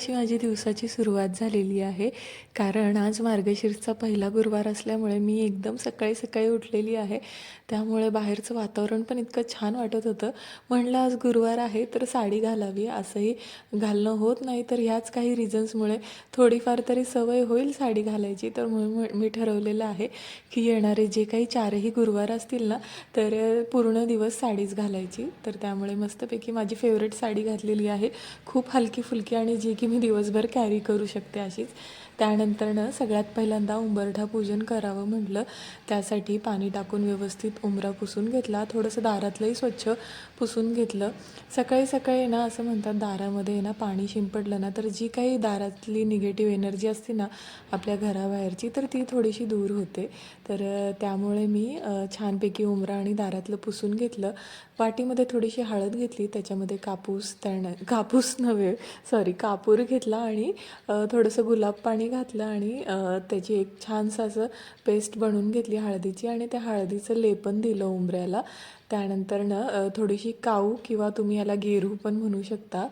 अशी माझी दिवसाची सुरुवात झालेली आहे. कारण आज मार्गशीर्षचा पहिला गुरुवार असल्यामुळे मी एकदम सकाळी सकाळी उठलेली आहे. त्यामुळे बाहेरचं वातावरण पण इतकं छान वाटत होतं. म्हणलं आज गुरुवार आहे तर साडी घालावी असंही घालणं होत नाही तर ह्याच काही रिझन्समुळे थोडीफार तरी सवय होईल साडी घालायची. तर म्हणून मी ठरवलेलं आहे की येणारे जे काही चारही गुरुवार असतील ना तर पूर्ण दिवस साडीच घालायची. तर त्यामुळे मस्तपैकी माझी फेवरेट साडी घातलेली आहे. खूप हलकी फुलकी आणि जी की मी दिवसभर कॅरी करू शकते अशीच. त्यानंतरनं सगळ्यात पहिल्यांदा उंबरठा पूजन करावं म्हटलं. त्यासाठी पाणी टाकून व्यवस्थित उंबरा पुसून घेतला. थोडंसं दारातलंही स्वच्छ पुसून घेतलं. सकाळी सकाळी ना असं म्हणतात दारामध्ये ना पाणी शिंपडलं ना तर जी काही दारातली निगेटिव्ह एनर्जी असते ना आपल्या घराबाहेरची तर ती थोडीशी दूर होते. तर त्यामुळे मी छानपैकी उंबरा आणि दारातलं पुसून घेतलं. वाटीमध्ये थोडीशी हळद घेतली. त्याच्यामध्ये कापूस त्यानं कापूस नव्हे सॉरी कापूर घेतला आणि थोडंसं गुलाब पाणी घातलं आणि त्याची एक छानसं असं पेस्ट बनवून घेतली हळदीची आणि त्या हळदीचं लेपन दिलं उंबऱ्याला. त्यानंतरनं अ, थोडीशी काऊ किंवा तुम्ही याला गेरू पण म्हणू शकता.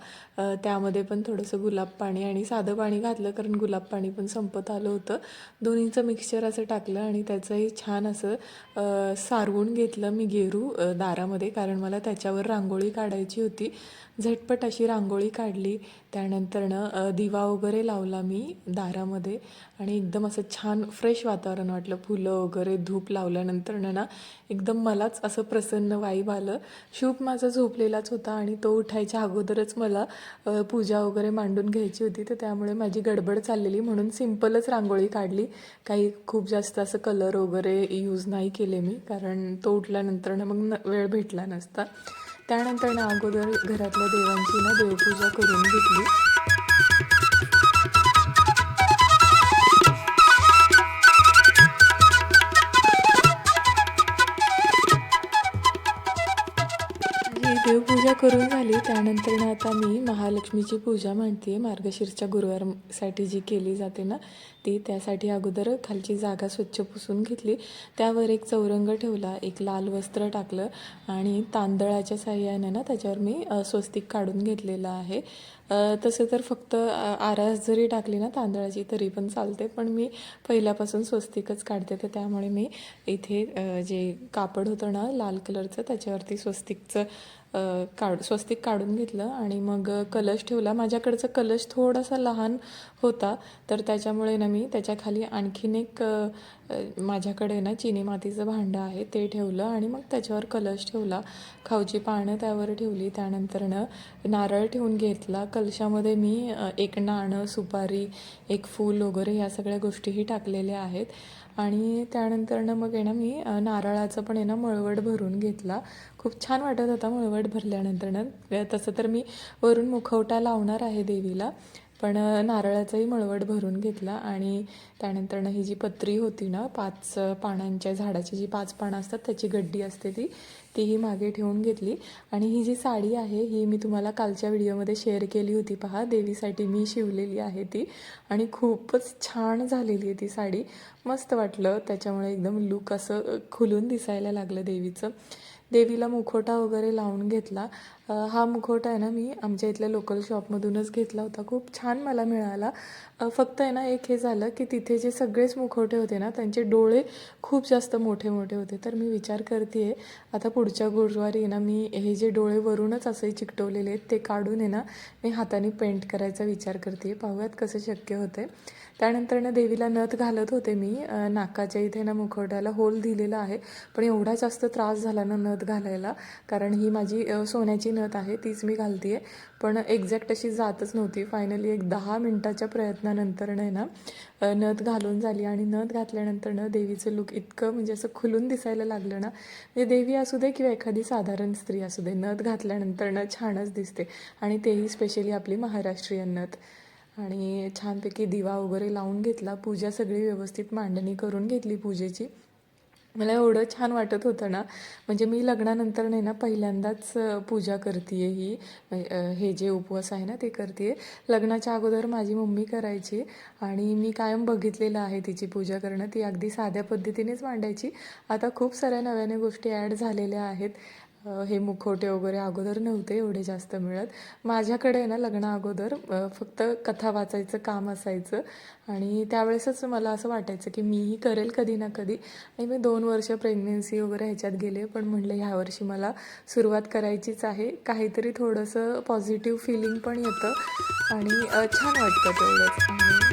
त्यामध्ये पण थोडंसं गुलाब पाणी आणि साधं पाणी घातलं कारण गुलाब पाणी पण संपत आलं होतं. दोन्हीचं मिक्सचर असं टाकलं आणि त्याचंही छान असं सारवून घेतलं मी गेरू दारामध्ये कारण मला त्याच्यावर रांगोळी काढायची होती. झटपट अशी रांगोळी काढली. त्यानंतरनं दिवा वगैरे लावला मी दारामध्ये. आणि एकदम असं छान फ्रेश वातावरण वाटलं. फुलं वगैरे धूप लावल्यानंतरनं ना एकदम मलाच असं प्रसन्न वाईब आलं. शुभ माझा झोपलेलाच होता आणि तो उठायच्या अगोदरच मला पूजा वगैरे मांडून घ्यायची होती. तर त्यामुळे माझी गडबड चाललेली. म्हणून सिम्पलच रांगोळी काढली. काही खूप जास्त असं कलर वगैरे यूज नाही केले मी. कारण तो उठल्यानंतर मग न वेळ भेटला नसता. त्यानंतर ना अगोदर घरातल्या देवांची ना देवपूजा करून घेतली. पूजा करून झाली त्यानंतर ना आता मी महालक्ष्मीची पूजा मांडते मार्गशीर्षच्या गुरुवारसाठी जी केली जाते ना ती त्यासाठी अगोदर खालची जागा स्वच्छ पुसून घेतली. त्यावर एक चौरंग ठेवला एक लाल वस्त्र टाकलं आणि तांदळाच्या साह्याने ना त्याच्यावर मी स्वस्तिक काढून घेतलेलं आहे. तसं तर फक्त आरास जरी टाकली ना तांदळाची तरी पण चालते पण मी पहिल्यापासून स्वस्तिकच काढते. तर त्यामुळे मी इथे जे कापड होतं ना लाल कलरचं त्याच्यावरती स्वस्तिकचं काढ स्वस्तिक काढून घेतलं आणि मग कलश ठेवला. माझ्याकडचं कलश थोडासा लहान होता तर त्याच्यामुळे ना मी त्याच्याखाली आणखीन एक माझ्याकडे ना चिनी मातीचं भांडं आहे ते ठेवलं आणि मग त्याच्यावर कलश ठेवला. खाऊची पानं त्यावर ठेवली त्यानंतरनं नारळ ठेवून घेतला कलशामध्ये मी एक नाणं सुपारी एक फूल वगैरे ह्या सगळ्या गोष्टीही टाकलेल्या आहेत. आणि त्यानंतरनं मग आहे ना मी नारळाचं पण आहे ना मळवट भरून घेतला. खूप छान वाटत होता मळवट भरल्यानंतरनं. तसं तर मी वरून मुखवटा लावणार आहे देवीला. पण नारळाचाही मळवट भरून घेतला आणि त्यानंतरनं ही जी पत्री होती ना पाच पानांच्या झाडाची जी पाच पानं असतात त्याची गड्डी असते ती तीही मागे ठेवून घेतली. आणि ही जी साडी आहे ही मी तुम्हाला कालच्या व्हिडिओमध्ये शेअर केली होती पहा. देवीसाठी मी शिवलेली आहे ती आणि खूपच छान झालेली आहे ती साडी. मस्त वाटलं. त्याच्यामुळे एकदम लुक असं खुलून दिसायला लागलं देवीचं. देवीला मुखोटा वगैरे लावून घेतला. हा मुखवटा आहे ना मी आमच्या इथल्या लोकल शॉपमधूनच घेतला होता. खूप छान मला मिळाला. फक्त आहे ना एक हे झालं की तिथे जे सगळेच मुखवटे होते ना त्यांचे डोळे खूप जास्त मोठे मोठे होते. तर मी विचार करते आहे आता पुढच्या गुरुवारी ना मी हे जे डोळे वरूनच असे चिकटवलेले आहेत ते काढून आहे ना मी हाताने पेंट करायचा विचार करते पाहूयात कसं शक्य होते त्यानंतर ना देवीला नथ घालत होते मी. नाकाच्या इथे ना मुखवट्याला होल दिलेला आहे. पण एवढा जास्त त्रास झाला ना नथ घालायला. कारण ही माझी सोन्याची नथ आहे तीच मी घालते आहे पण एक्झॅक्ट अशी जातच नव्हती. फायनली एक दहा मिनटाच्या प्रयत्नानंतर आहे ना नथ घालून झाली. आणि नथ घातल्यानंतर ना देवीचं लुक इतकं म्हणजे असं खुलून दिसायला लागलं ना म्हणजे देवी असू दे किंवा एखादी साधारण स्त्री असू दे नथ घातल्यानंतर ना छानच दिसते. आणि तेही स्पेशली आपली महाराष्ट्रीयन नथ. आणि छानपैकी दिवा वगैरे लावून घेतला पूजा सगळी व्यवस्थित मांडणी करून घेतली पूजेची. मला एवढं छान वाटत होतं ना. म्हणजे मी लग्नानंतर नाही ना पहिल्यांदाच पूजा करते ही. हे जे उपवास आहे ना ते करते लग्नाच्या अगोदर माझी मम्मी करायची आणि मी कायम बघितलेलं आहे तिची पूजा करणं. ती अगदी साध्या पद्धतीनेच मांडायची. आता खूप साऱ्या नव्याने गोष्टी ॲड झालेल्या आहेत. हे मुखवटे वगैरे अगोदर नव्हते एवढे जास्त मिळत. माझ्याकडे ना लग्ना अगोदर फक्त कथा वाचायचं काम असायचं. आणि त्यावेळेसच मला असं वाटायचं की मीही करेल कधी ना कधी. आणि मी दोन वर्ष प्रेग्नेन्सी वगैरे ह्याच्यात गेले पण म्हणलं ह्यावर्षी मला सुरुवात करायचीच आहे. काहीतरी थोडंसं पॉझिटिव्ह फिलिंग पण येतं. आणि छान वाटतं तेवढंच. आणि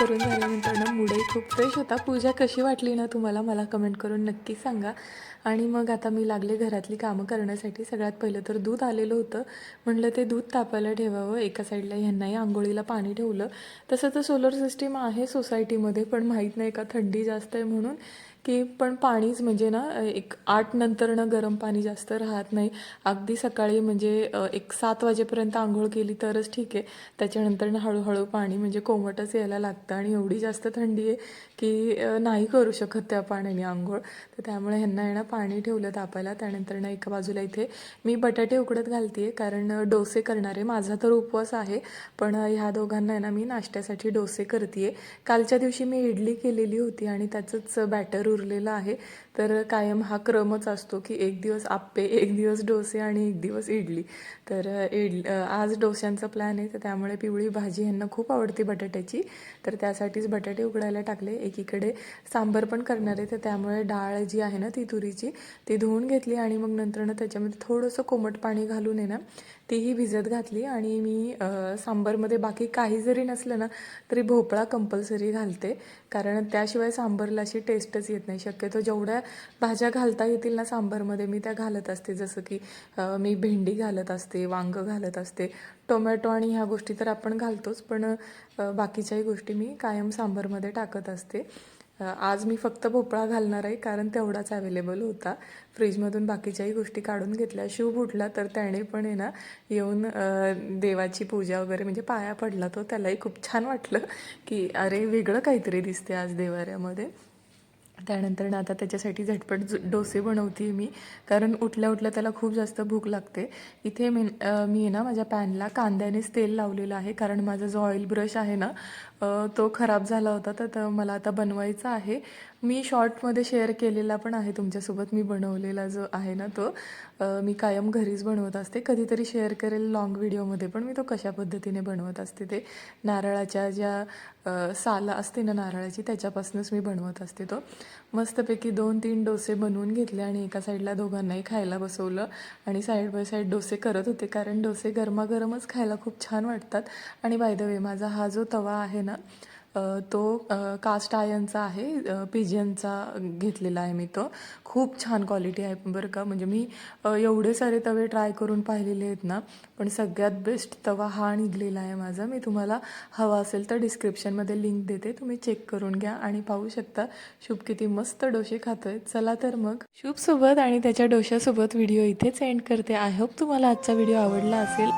करून झाल्यानंतर ना मूडही खूप फ्रेश होता. पूजा कशी वाटली ना तुम्हाला मला कमेंट करून नक्की सांगा. आणि मग आता मी लागले घरातली कामं करण्यासाठी. सगळ्यात पहिलं तर दूध आलेलं होतं. म्हणलं ते दूध तापायला ठेवावं. एका साईडला ह्यांनाही आंघोळीला पाणी ठेवलं. तसं तर सोलर सिस्टीम आहे सोसायटीमध्ये पण माहीत नाही का थंडी जास्त आहे म्हणून. की पण पाणीच म्हणजे ना एक आठ नंतरनं गरम पाणी जास्त राहत नाही. अगदी सकाळी म्हणजे एक सात वाजेपर्यंत आंघोळ केली तरच ठीक आहे. त्याच्यानंतरनं हळूहळू पाणी म्हणजे कोमटच यायला लागतं आणि एवढी जास्त थंडी आहे की नाही करू शकत त्या पाण्याने आंघोळ. तर त्यामुळे ह्यांना आहे ना पाणी ठेवलं तापायला. त्यानंतर ना एका बाजूला इथे मी बटाटे उकडत घालते कारण डोसे करणारे. माझा तर उपवास आहे पण ह्या दोघांना आहे ना मी नाश्त्यासाठी डोसे करते कालच्या दिवशी मी इडली केलेली होती आणि त्याचंच बॅटर उरलेलं आहे. तर कायम हा क्रमच असतो की एक दिवस आप्पे एक दिवस डोसे आणि एक दिवस इडली. तर इड आज डोश्यांचा प्लॅन आहे तर त्यामुळे पिवळी भाजी ह्यांना खूप आवडते बटाट्याची. तर त्यासाठीच बटाटे उकडायला टाकले. एकीकडे सांबर पण करणार आहे तर त्यामुळे डाळ जी आहे ना ती तुरीची ती धुवून घेतली आणि मग नंतरनं त्याच्यामध्ये थोडंसं कोमट पाणी घालून आहे ना तीही भिजत घातली आणि मी सांबरमध्ये बाकी काही जरी नसलं ना तरी भोपळा कंपल्सरी घालते. कारण त्याशिवाय सांबारला अशी टेस्टच येत नाही. शक्यतो जेवढ्या भाज्या घालता येतील ना सांबरमध्ये मी त्या घालत असते. जसं की मी भेंडी घालत असते वांगं घालत असते. टोमॅटो आणि ह्या गोष्टी तर आपण घालतोच. पण बाकीच्याही गोष्टी मी कायम सांबारमध्ये टाकत असते. आज मी फक्त भोपळा घालणार आहे कारण तेवढाच अवेलेबल होता. फ्रीजमधून बाकीच्याही गोष्टी काढून घेतल्या. शिव उठला तर त्याने पण आहे ना येऊन देवाची पूजा वगैरे म्हणजे पाया पडला तो. त्यालाही खूप छान वाटलं की अरे वेगळं काहीतरी दिसते आज देवाऱ्यामध्ये. त्यानंतर ना आता त्याच्यासाठी झटपट डोसे बनवते मी. कारण उठल्या उठल्या त्याला खूप जास्त भूक लागते. इथे मी मी आहे ना माझ्या पॅनला कांद्यानेच तेल लावलेलं आहे. कारण माझा जो ऑइल ब्रश आहे ना तो खराब झाला होता तर मला आता बनवायचा आहे. मी शॉर्टमध्ये शेअर केलेला पण आहे तुमच्यासोबत. मी बनवलेला जो आहे ना तो मी कायम घरीच बनवत असते. कधीतरी शेअर करेल लाँग व्हिडिओमध्ये पण मी तो कशा पद्धतीने बनवत असते ते नारळाच्या ज्या साला सालं असते ना नारळाची त्याच्यापासूनच मी बनवत असते तो. मस्तपैकी दोन तीन डोसे बनवून घेतले आणि एका साईडला दोघांनाही खायला बसवलं आणि साईड बाय साईड डोसे करत होते कारण डोसे गरमागरमच खायला खूप छान वाटतात. आणि बाय द वे माझा हा जो तवा आहे ना तो कास्ट आयनचा आहे. पिजनचा घेतलेला आहे मी तो. खूप छान क्वालिटी आहे बरं का. म्हणजे मी एवढे सारे तवे ट्राय करून पाहिलेले आहेत ना पण सगळ्यात बेस्ट तवा हा निघलेला आहे माझा. मी तुम्हाला हवा असेल तर डिस्क्रिप्शनमध्ये लिंक देते. तुम्ही चेक करून घ्या आणि पाहू शकता. शुभ किती मस्त डोसे खातोय. चला तर मग. शुभसोबत आणि त्याच्या डोश्यासोबत व्हिडिओ इथेच एंड करते. आय होप तुम्हाला आजचा व्हिडिओ आवडला असेल.